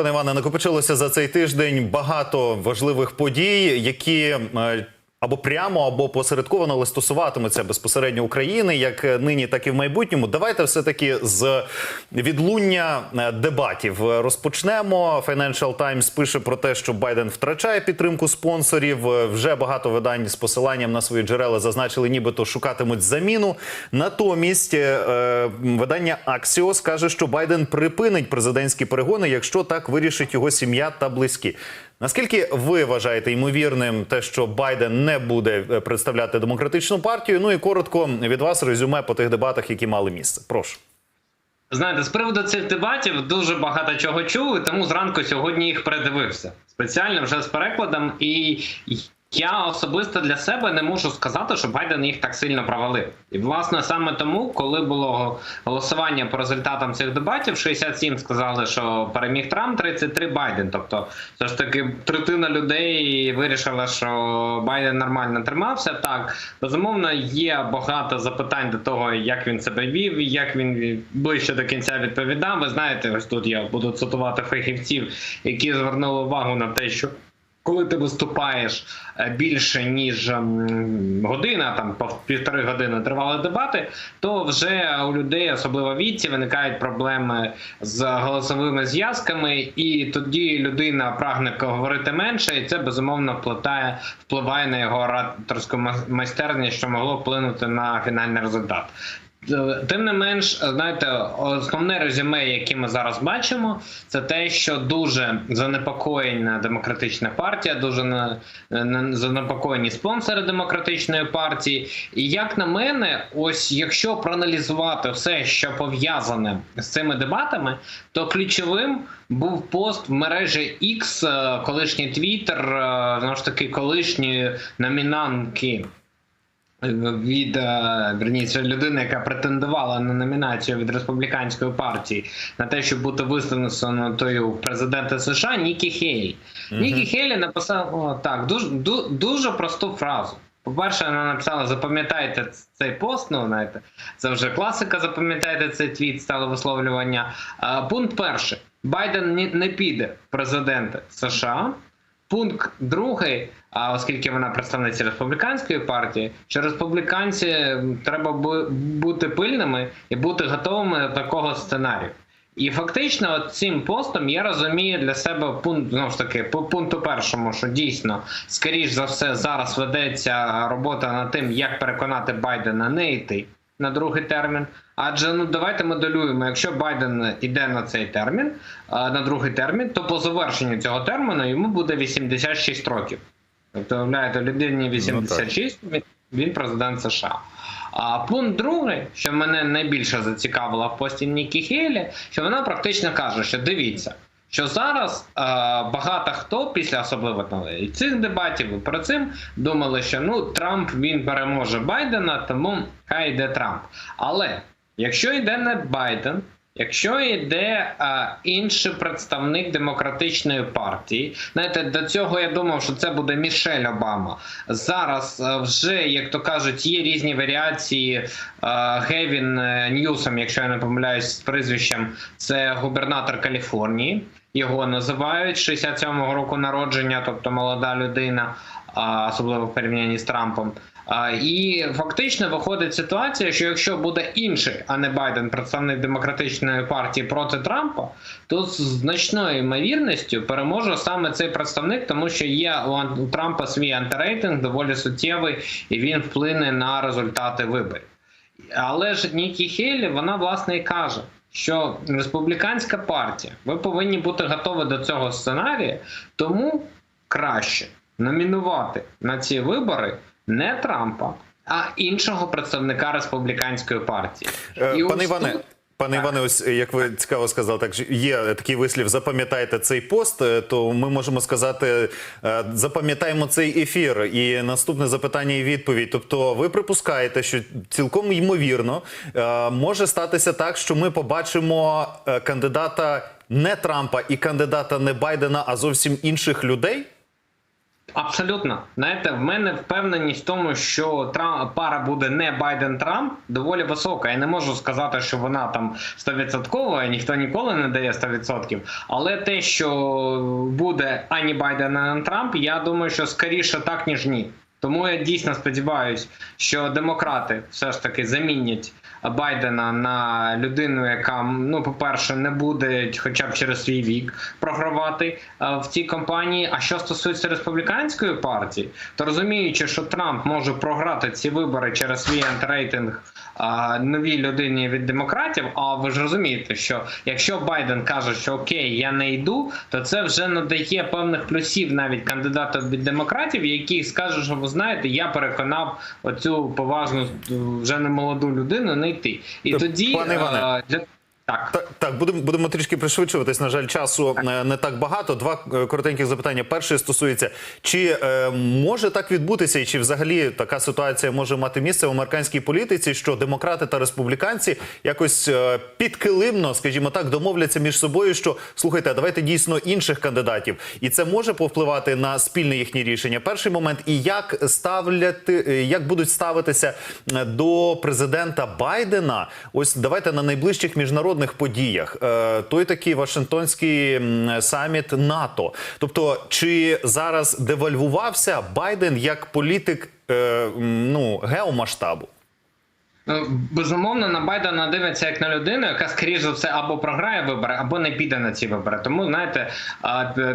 Пане Іване, накопичилося за цей тиждень багато важливих подій, які е, або прямо, або посередковано але стосуватимуться безпосередньо України, як е, нині, так і в майбутньому. Давайте все таки з відлуння е, дебатів розпочнемо. Financial Times пише про те, що Байден втрачає підтримку спонсорів. Е, Вже багато видань з посиланням на свої джерела зазначили, нібито шукатимуть заміну. Натомість видання Axios каже, що Байден припинить президентські перегони, якщо так вирішить його сім'я та близькі. Наскільки ви вважаєте ймовірним те, що Байден не буде е, представляти демократичну партію? Ну і коротко від вас резюме по тих дебатах, які мали місце. Прошу. Знаєте, з приводу цих дебатів дуже багато чого чули, тому зранку сьогодні їх передивився спеціально вже з перекладом. І я особисто для себе не можу сказати, що Байден їх так сильно провалив. І власне саме тому, коли було голосування по результатам цих дебатів, 67 сказали, що переміг Трамп, 33 Байден. Тобто, все ж таки, третина людей вирішила, що Байден нормально тримався. Так, безумовно, є багато запитань до того, як він себе вів, як він ближче до кінця відповідав. Ви знаєте, ось тут я буду цитувати фахівців, які звернули увагу на те, що. Коли ти виступаєш е, більше ніж година, там півтори години тривали дебати, то вже у людей, особливо віці, виникають проблеми з голосовими зв'язками, і тоді людина прагне говорити менше, і це безумовно впливає, впливає на його ораторську ма- майстерність, що могло вплинути на фінальний результат. Е, Тим не менш, знаєте, основне резюме, яке ми зараз бачимо, це те, що дуже занепокоєна демократична партія, дуже занепокоєні спонсори демократичної партії. І як на мене, ось якщо проаналізувати все, що пов'язане з цими дебатами, то ключовим був пост в мережі X, е, колишній е, знову ж таки, колишньої номінантки від е, верніше людини, яка претендувала на номінацію від республіканської партії на те, щоб бути висунутою в президенти США, Нікі Хейлі. Нікі Хейлі написав о, так дуже ду- дуже просту фразу. По-перше, вона написала: запам'ятайте цей пост. Ну знаєте, це вже класика. Запам'ятайте цей твіт, стало висловлювання. А, пункт перший: Байден не піде в президенти США. Пункт другий, а оскільки вона представниця республіканської партії, що республіканці треба бу- бути пильними і бути готовими до такого сценарію. І фактично, от цим постом я розумію для себе пункт знову ж таки по пункту першому, що дійсно, скоріш за все, зараз ведеться робота над тим, як переконати Байдена не йти на другий термін. Адже ну давайте моделюємо, якщо Байден іде на цей термін, на другий термін, то по завершенню цього терміну йому буде 86 років. Тобто, уявляєте, людині 86, він- він президент США. А пункт другий, що мене найбільше зацікавило в пості Нікі Хейлі, що вона практично каже, що дивіться, що зараз е, багато хто після особливо цих дебатів і про цим думали, що ну Трамп він переможе Байдена, тому хай йде Трамп. Але якщо йде не Байден, Якщо йде а, інший представник демократичної партії, знаєте, до цього я думав, що це буде Мішель Обама. Зараз а, вже, як то кажуть, є різні варіації. а, Гевін е, Ньюсом, якщо я не помиляюсь з прізвищем, це губернатор Каліфорнії. Його називають 67-го року народження, тобто молода людина, особливо в порівнянні з Трампом. І фактично виходить ситуація, що якщо буде інший, а не Байден, представник демократичної партії проти Трампа, то з значною ймовірністю переможе саме цей представник, тому що є у Трампа свій антирейтинг доволі суттєвий, і він вплине на результати виборів. Але ж Нікі Хейлі, вона власне і каже, що республіканська партія, ви повинні бути готові до цього сценарія, тому краще номінувати на ці вибори не Трампа, а іншого представника республіканської партії. Е, І Пане ось Іване, пане Іване, ось як ви цікаво сказали, так є такий вислів. Запам'ятайте цей пост. е, То ми можемо сказати, е, запам'ятаємо цей ефір. І наступне запитання і відповідь. Тобто, ви припускаєте, що цілком ймовірно е, може статися так, що ми побачимо е, кандидата не Трампа і кандидата не Байдена, а зовсім інших людей. Абсолютно, знаєте, в мене впевненість в тому, що Трамп пара буде не Байден-Трамп, доволі висока. Я не можу сказати, що вона там 100%, ніхто ніколи не дає 100%. Але те, що буде ані Байден, ані Трамп, я думаю, що скоріше так ніж ні. Тому я дійсно сподіваюся, що демократи все ж таки замінять Байдена на людину, яка ну, по-перше, не буде, хоча б через свій вік, програвати е, в цій кампанії. А що стосується республіканської партії, то розуміючи, що Трамп може програти ці вибори через свій антирейтинг е, новій людині від демократів. А ви ж розумієте, що якщо Байден каже, що окей, я не йду, то це вже надає певних плюсів навіть кандидату від демократів, які скажуть, що ви знаєте, я переконав оцю поважну вже не молоду людину не йти. І Та, тоді пане Іване, е, для так. Так, так, будемо будемо трішки пришвидшуватись. На жаль, часу е, не так багато. Два е, коротеньких запитання. Перше стосується, чи е, може так відбутися, і чи взагалі така ситуація може мати місце в американській політиці, що демократи та республіканці якось е, підкилимно, скажімо так, домовляться між собою, що слухайте, а давайте дійсно інших кандидатів, і це може повпливати на спільне їхнє рішення. Перший момент, і як ставляти, е, як будуть ставитися до президента Байдена? Ось давайте на найближчих міжнародних подіях. Е, Той такий Вашингтонський саміт НАТО. Тобто, чи зараз девальвувався Байден як політик е, ну геомасштабу? Ну, Безумовно, на Байдена дивиться як на людину, яка скоріш за все або програє вибори, або не піде на ці вибори. Тому знаєте,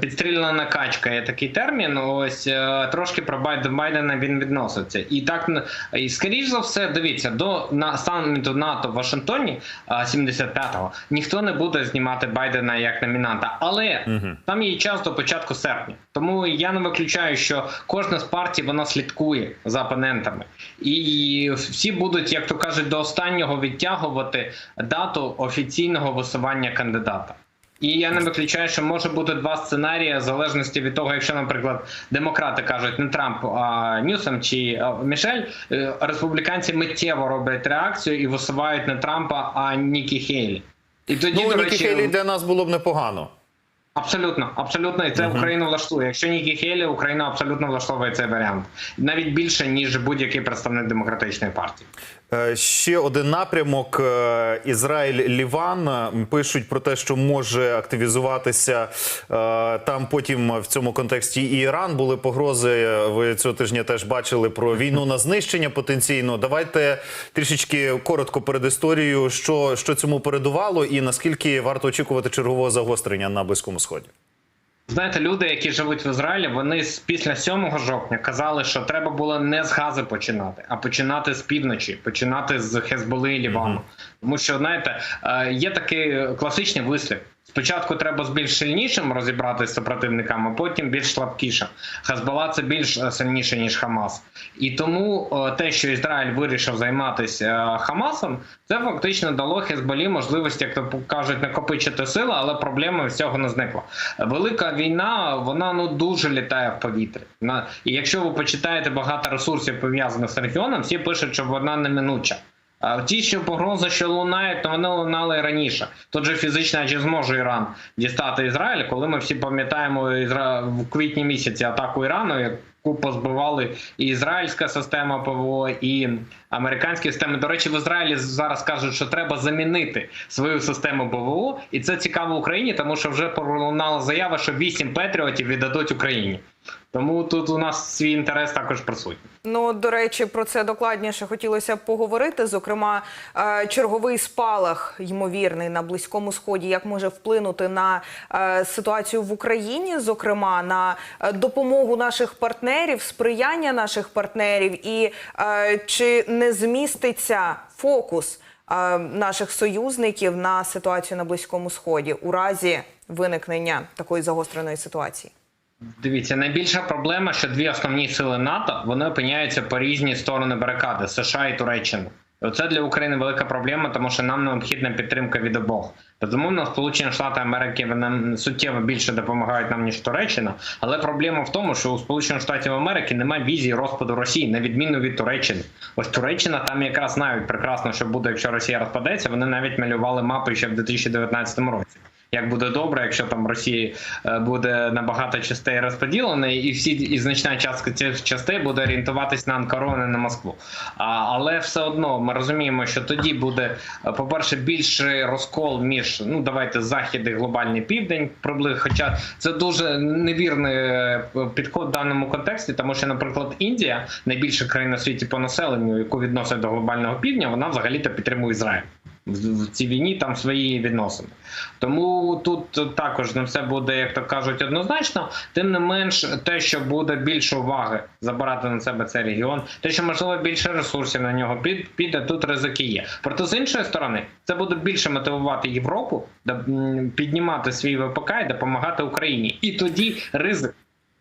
підстрілена качка є такий термін. Ось е, трошки про Байдена він відноситься. І так і скоріш за все, дивіться, до на саміту НАТО в Вашингтоні 75-го ніхто не буде знімати Байдена як номінанта, але там є час до початку серпня. Тому я не виключаю, що кожна з партій вона слідкує за опонентами, і всі будуть, як то кажуть, до останнього відтягувати дату офіційного висування кандидата. І я не виключаю, що може бути два сценарії в залежності від того, якщо, наприклад, демократи кажуть не Трамп, а Ньюсом чи Мішель, е, республіканці миттєво роблять реакцію і висувають не Трампа, а Нікі Хейлі. І тоді, Ну до Нікі речі, Хейлі для нас було б непогано. Абсолютно, абсолютно, і це Україну влаштує. Якщо Нікі Хейлі, Україна абсолютно влаштовує цей варіант, навіть більше ніж будь-який представник демократичної партії. Е, Ще один напрямок е, Ізраїль Ліван пишуть про те, що може активізуватися е, там. Потім в цьому контексті і Іран були погрози. Ви цього тижня теж бачили про війну на знищення потенційно. Давайте трішечки коротко перед історією, що, що цьому передувало, і наскільки варто очікувати чергового загострення на близькому сході. Знаєте, люди, які живуть в Ізраїлі, вони після 7 жовтня казали, що треба було не з Гази починати, а починати з півночі, починати з Хезболи і Лівану. Тому що знаєте, е, є такий класичний вислів. Спочатку треба з більш сильнішим розібратися з супротивниками, а потім більш слабкішим. Хезбола це більш е, сильніше ніж Хамас, і тому е, те, що Ізраїль вирішив займатися е, Хамасом, це фактично дало Хезболі можливість, як то кажуть, накопичити сили, але проблема з цього не зникла. Велика війна, вона ну дуже літає в повітрі. І якщо ви почитаєте багато ресурсів пов'язаних з регіоном, всі пишуть, що вона неминуча. А ті, що погрози, що лунають, то вони лунали і раніше. Тут же фізично чи зможе Іран дістати Ізраїль, коли ми всі пам'ятаємо Ізра... в квітні місяці атаку Ірану, яку позбивали і ізраїльська система ПВО, і американські системи. До речі, в Ізраїлі зараз кажуть, що треба замінити свою систему ПВО, і це цікаво Україні, тому що вже пролунала заява, що 8 патріотів віддадуть Україні. Тому тут у нас свій інтерес також присутній. Ну, до речі, про це докладніше хотілося б поговорити. Зокрема, е, черговий спалах, ймовірний на близькому сході, як може вплинути на е, ситуацію в Україні, зокрема на е, допомогу наших партнерів, сприяння наших партнерів, і чи не зміститься фокус наших союзників на ситуацію на близькому сході у разі виникнення такої загостреної ситуації? Дивіться, найбільша проблема, що дві основні сили НАТО вони опиняються по різні сторони барикади США і Туреччина. І Це для України велика проблема, тому що нам необхідна підтримка від обох. Безумовно, Сполучені Штати Америки вони суттєво більше допомагають нам ніж Туреччина. Але проблема в тому, що у Сполучених Штатів Америки немає візії розпаду Росії, на відміну від Туреччини. Ось Туреччина там якраз знають прекрасно, що буде, якщо Росія розпадеться. Вони навіть малювали мапи ще в 2019 році. Як буде добре, якщо там Росія е, буде набагато частей розподілена, і всі і значна частка цих частей буде орієнтуватись на Анкару, не на Москву. А, але все одно ми розуміємо, що тоді буде, е, по-перше, більший розкол між ну давайте захід і глобальний південь, приблизно. Хоча це дуже невірний е, підход в даному контексті, тому що, наприклад, Індія, найбільша країна в світі по населенню, яку відносять до глобального півдня, вона взагалі-то підтримує Ізраїль. В цій війні там свої відносини. Тому тут також не все буде, як то кажуть, однозначно. Тим не менш, те, що буде більше уваги забирати на себе цей регіон, те, що можливо більше ресурсів на нього піде, тут ризики є. Проте з іншої сторони, це буде більше мотивувати Європу, піднімати свій ВПК і допомагати Україні. І тоді ризик.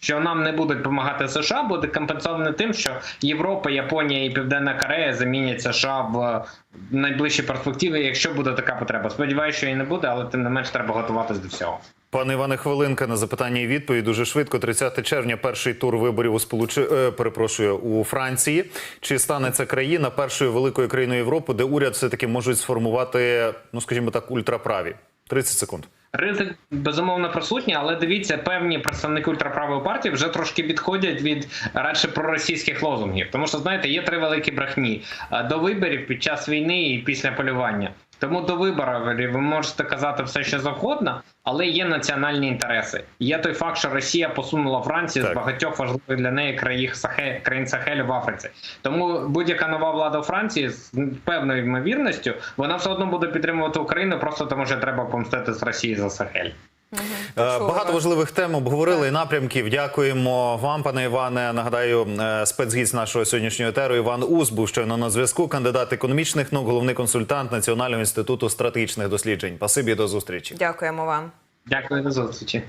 Що нам не будуть допомагати США, буде компенсований тим, що Європа, Японія і Південна Корея замінять США в найближчій перспективі, якщо буде така потреба. Сподіваюся, що і не буде, але тим не менш треба готуватись до всього. Пане Іване, хвилинка на запитання і відповідь дуже швидко. 30 червня, перший тур виборів у сполучи... е, перепрошую у Франції. Чи стане ця країна першою великою країною Європи, де уряд все таки можуть сформувати, ну скажімо так, ультраправі? 30 секунд. Ризик безумовно присутній, але дивіться, певні представники ультраправої партії вже трошки відходять від радше проросійських лозунгів. Тому що знаєте, є три великі брехні Е, до виборів під час війни і після полювання. Тому до виборів ви можете казати все, що завгодно, але є національні інтереси. Є той факт, що Росія посунула Францію Так. з багатьох важливих для неї країн Сахе, країн Сахелю в Африці. Тому будь-яка нова влада у Франції з певною ймовірністю вона все одно буде підтримувати Україну, просто тому що треба помстити з Росії за Сахель. Е, Багато важливих тем обговорили і напрямків. Дякуємо вам, пане Іване. Нагадаю, е, спецгість нашого сьогоднішнього етеру Іван Ус був щойно на зв'язку. Кандидат економічних наук, головний консультант Національного інституту стратегічних досліджень. Пасибі до зустрічі. Дякуємо вам. Дякую до зустрічі.